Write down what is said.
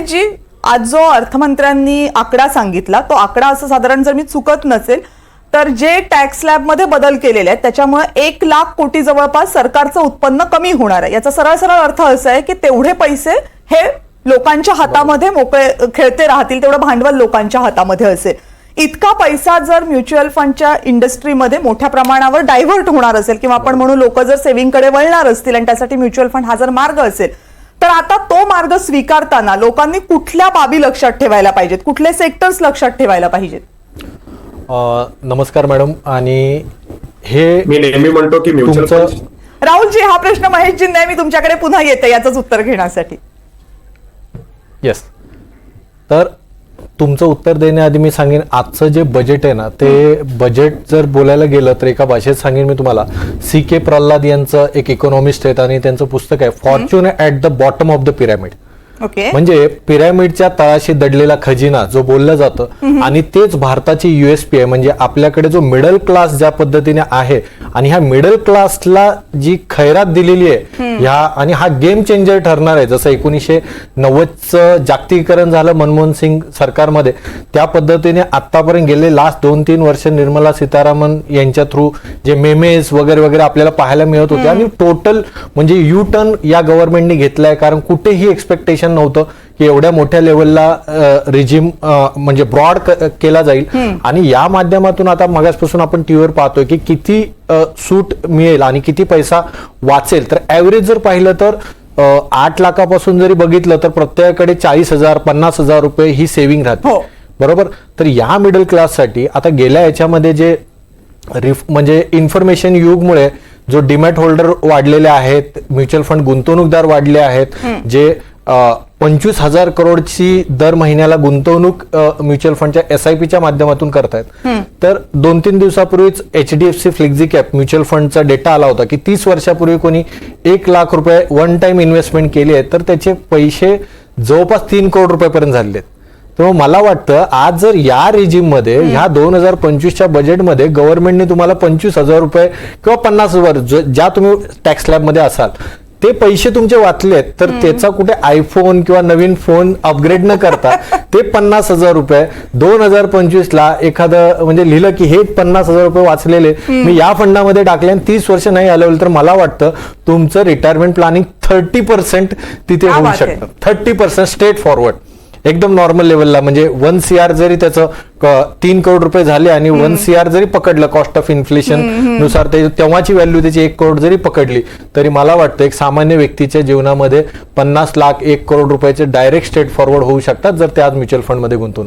महेशजी आज जो अर्थमंत्र्यांनी आकडा सांगितला तो आकडा असं साधारण जर मी चुकत नसेल तर जे टॅक्स लॅबमध्ये बदल केलेले आहेत त्याच्यामुळे एक लाख कोटी जवळपास सरकारचं उत्पन्न कमी होणार आहे. याचा सरळ सरळ अर्थ असा आहे की तेवढे पैसे हे लोकांच्या हातामध्ये मोकळे खेळते राहतील तेवढं भांडवल लोकांच्या हातामध्ये असेल. इतका पैसा जर म्युच्युअल फंडच्या इंडस्ट्रीमध्ये मोठ्या प्रमाणावर डायव्हर्ट होणार असेल किंवा आपण म्हणू लोक जर सेव्हिंगकडे वळणार असतील आणि त्यासाठी म्युच्युअल फंड हा जर मार्ग असेल तर आता तो मार्ग स्वीकारताना लोकांनी कुठल्या बाबी लक्षात ठेवायला पाहिजेत? कुठले सेक्टर्स लक्षात ठेवायला पाहिजेत? अ, नमस्कार मॅडम. आणि हे मी नेहमी म्हणतो की म्युच्युअल राहुलजी हा प्रश्न महेशजींना मी तुमच्याकडे पुन्हा येते याचंच उत्तर घेण्यासाठी. येस तर तुमचं उत्तर देण्याआधी मी सांगेन आजचं जे बजेट आहे ना ते बजेट जर बोलायला गेलं तर एका भाषेत सांगेन मी तुम्हाला. सी के प्रल्हाद यांचं एक इकॉनॉमिस्ट आहेत आणि त्यांचं पुस्तक आहे fortune at the bottom of the pyramid okay म्हणजे पिरॅमिडच्या तळाशी दडलेला खजिना जो बोललं जातं आणि तेच भारताची युएसपी आहे. म्हणजे आपल्याकडे जो मिडल क्लास ज्या पद्धतीने आहे आणि ह्या मिडल क्लासला जी खैरात दिलेली आहे ह्या आणि हा गेम चेंजर ठरणार आहे. जसं एकोणीसशे नव्वदचं जागतिकीकरण झालं मनमोहन सिंग सरकारमध्ये त्या पद्धतीने आतापर्यंत गेले लास्ट दोन तीन वर्ष निर्मला सीतारामन यांच्या थ्रू जे मेमेज वगैरे वगैरे आपल्याला पाहायला मिळत होते. आणि टोटल म्हणजे यू टर्न या गव्हर्नमेंटने घेतलाय कारण कुठेही एक्सपेक्टेशन नव्हतं. की एवढ्या मोठ्या लेवलला रिजिम म्हणजे ब्रॉड केला जाईल. आणि या माध्यमातून आता मगासपासून आपण टीव्हीवर पाहतोय की किती सूट मिळेल आणि किती पैसा वाचेल. तर ऍव्हरेज जर पाहिलं तर आठ लाखापासून जरी बघितलं तर प्रत्येकाकडे चाळीस हजार पन्नास हजार रुपये ही सेव्हिंग राहते. हो. बरोबर? तर या मिडल क्लाससाठी आता गेल्या याच्यामध्ये जे रिफ म्हणजे इन्फॉर्मेशन युगमुळे जो डिमॅट होल्डर वाढलेले आहेत म्युच्युअल फंड गुंतवणूकदार वाढले आहेत जे पंचवीस हजार करोडची दर महिन्याला गुंतवणूक म्युच्युअल फंडच्या एस आय पीच्या माध्यमातून करतायत. तर दोन तीन दिवसापूर्वीच H D F C flexi cap mutual फंडचा डेटा आला होता की तीस वर्षापूर्वी कोणी एक लाख रुपये वन टाइम इन्व्हेस्टमेंट केली आहे तर त्याचे पैसे जवळपास तीन करोड रुपयापर्यंत झालेले आहेत तर मला वाटतं आज जर या रेजिममध्ये ह्या दोन हजार पंचवीसच्या बजेटमध्ये गव्हर्नमेंटने तुम्हाला पंचवीस हजार रुपये किंवा पन्नास हजार ज्या तुम्ही टॅक्स स्लॅबमध्ये असाल ते पैसे तुमचे वाचलेत तर त्याचा कुठे आयफोन किंवा नवीन फोन अपग्रेड न करता ते पन्नास हजार रुपये दोन हजार पंचवीस ला एखादं म्हणजे लिहिलं की हे पन्नास हजार रुपये वाचलेले मी या फंडामध्ये टाकले आणि तीस वर्ष नाही हलवलं तर मला वाटतं तुमचं रिटायरमेंट प्लॅनिंग थर्टी पर्सेंट तिथे होऊ. शकतं. थर्टी पर्सेंट स्ट्रेट फॉरवर्ड एकदम नॉर्मल लेवलला म्हणजे वन सी आर जरी त्याचं क- तीन करोड रुपये झाले आणि वन सी आर जरी पकडलं कॉस्ट ऑफ इन्फ्लेशननुसार ते तेव्हाची व्हॅल्यू त्याची एक करोड जरी पकडली तरी मला वाटतं एक सामान्य व्यक्तीच्या जीवनामध्ये पन्नास लाख एक करोड रुपयाचे डायरेक्ट स्ट्रेट फॉरवर्ड होऊ शकतात जर ते आज म्युच्युअल फंडमध्ये गुंतवणूक